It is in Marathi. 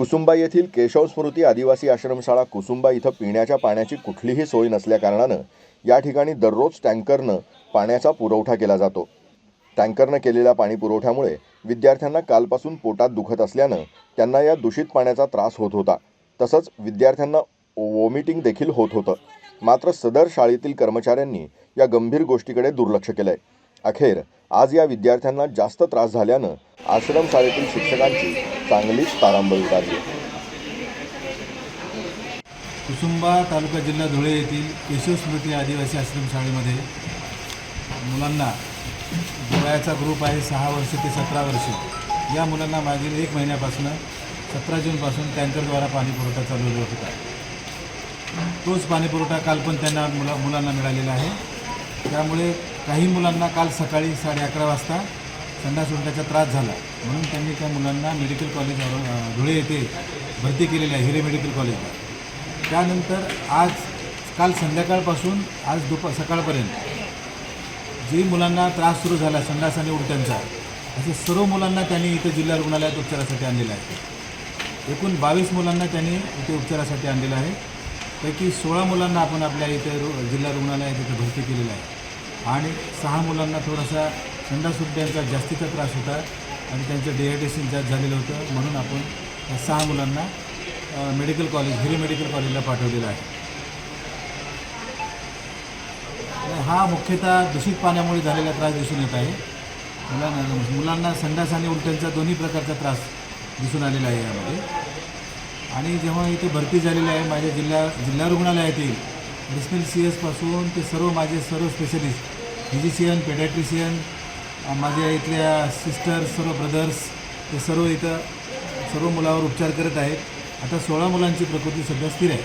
कुसुंबा येथील केशव स्मृती आदिवासी आश्रमशाळा कुसुंबा इथं पिण्याच्या पाण्याची कुठलीही सोय नसल्याकारणानं या ठिकाणी दररोज टँकरनं पाण्याचा पुरवठा केला जातो. टँकरनं केलेल्या पाणी पुरवठ्यामुळे विद्यार्थ्यांना कालपासून पोटात दुखत असल्यानं त्यांना या दूषित पाण्याचा त्रास होत होता. तसंच विद्यार्थ्यांना वॉमिटिंग देखील होत होतं. मात्र सदर शाळेतील कर्मचाऱ्यांनी या गंभीर गोष्टीकडे दुर्लक्ष केलं आहे अखेर आज या विद्यार्थ्यांना जास्त त्रास झाल्यानं आश्रमशाळेतील शिक्षकांची चांगलीच तारांबळ उडाली. कुसुंबा तालुका जिल्हा धुळे येथील केशव स्मृती आदिवासी आश्रमशाळेमध्ये मुलांना डोळ्याचा ग्रुप आहे सहा वर्ष ते सतरा वर्ष. या मुलांना मागील एक महिन्यापासून सतरा जूनपासून टँकरद्वारा पाणीपुरवठा चालू होत होता. तोच पाणीपुरवठा काल पण त्यांना मुला मुलांना मिळालेला आहे. त्यामुळे काही मुलांना काल सकाळी साडे अकरा वाजता संडास उलट्याचा त्रास झाला. म्हणून त्यांनी त्या मुलांना मेडिकल कॉलेज धुळे येथे भरती केलेली आहे हिरे मेडिकल कॉलेजला. त्यानंतर आज काल संध्याकाळपासून आज दुपार सकाळपर्यंत जी मुलांना त्रास सुरू झाला संडास आणि उलट्यांचा असे सर्व मुलांना त्यांनी इथं जिल्हा रुग्णालयात उपचारासाठी आणलेलं आहे. एकूण बावीस मुलांना त्यांनी इथे उपचारासाठी आणलेलं आहे. पैकी सोळा मुलांना आपण आपल्या इथे रु जिल्हा रुग्णालयात इथे भरती केलेलं आहे. आणि सहा मुलांना थोडासा संडास जास्तीचा त्रास होता आणि त्यांचं डिहायड्रेशन जास्त झालेलं होतं. म्हणून आपण या सहा मुलांना मेडिकल कॉलेज हिरे मेडिकल कॉलेजला पाठवलेलं आहे. हा मुख्यतः दूषित पाण्यामुळे झालेला त्रास दिसून येत आहे. मुलांना मुलांना संडास आणि उलट्यांचा दोन्ही प्रकारचा त्रास दिसून आलेला आहे यामध्ये. आणि जेव्हा इथे भरती झालेली आहे माझ्या जिल्हा जिल्हा रुग्णालयातील डिस्पेल सी एसपासून ते सर्व माझे सर्व स्पेशलिस्ट फिजिशियन पेडॅट्रिशियन माझ्या इथल्या सिस्टर सर्व ब्रदर्स ते सर्व इथं सर्व मुलावर उपचार करत आहेत. आता सोळा मुलांची प्रकृती सध्या स्थिर आहे.